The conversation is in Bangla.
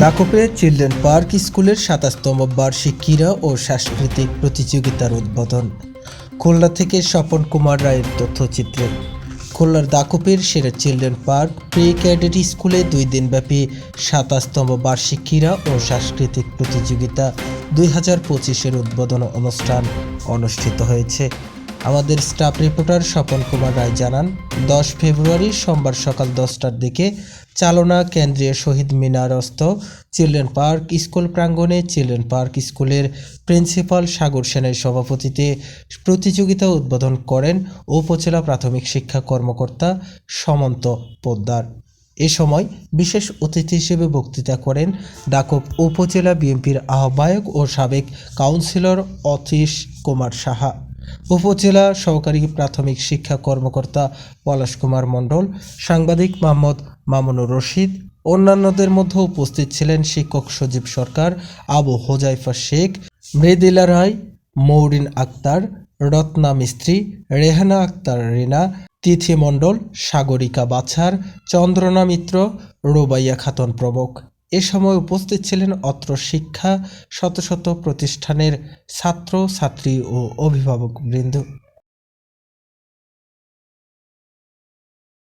দাকপে চিলড্রেন পার্ক স্কুলের সাতাশতম বার্ষিক ক্রীড়া ও সাংস্কৃতিক প্রতিযোগিতার উদ্বোধন। খুলনা থেকে স্বপন কুমার রায়ের তথ্যচিত্রে। খুলনার দাকপের সেরা চিলড্রেন পার্ক প্রি ক্যাডেট স্কুলে দুই দিনব্যাপী সাতাশতম বার্ষিক ক্রীড়া ও সাংস্কৃতিক প্রতিযোগিতা দুই হাজার পঁচিশের উদ্বোধন অনুষ্ঠান অনুষ্ঠিত হয়েছে। আমাদের স্টাফ রিপোর্টার স্বপন কুমার রায় জানান, দশ ফেব্রুয়ারি সোমবার সকাল দশটার দিকে চালনা কেন্দ্রীয় শহীদ মিনারস্থ চিলড্রেন পার্ক স্কুল প্রাঙ্গণে চিলড্রেন পার্ক স্কুলের প্রিন্সিপাল সাগর সেনের সভাপতিতে প্রতিযোগিতা উদ্বোধন করেন উপজেলা প্রাথমিক শিক্ষা কর্মকর্তা সমন্ত পোদ্দার। এ সময় বিশেষ অতিথি হিসেবে বক্তৃতা করেন ডাকব উপজেলা বিএনপির আহ্বায়ক ও সাবেক কাউন্সিলর অতীশ কুমার সাহা। উপজেলা সহকারী প্রাথমিক শিক্ষা কর্মকর্তা পলাশ কুমার মণ্ডল, সাংবাদিক মোহাম্মদ মামুনুর রশিদ, অন্যান্যদের মধ্যে উপস্থিত ছিলেন শিক্ষক সজীব সরকার, আবু হোজাইফা শেখ, মৃদিলা রায়, মৌরিন আক্তার, রত্না মিস্ত্রি, রেহানা আক্তার রিনা, তিথি মণ্ডল, সাগরিকা বাছার, চন্দ্রনা মিত্র, রোবাইয়া খাতন প্রমুখ। এ সময় উপস্থিত ছিলেন অত্র শিক্ষা শত শত প্রতিষ্ঠানের ছাত্র ছাত্রী ও অভিভাবক বৃন্দ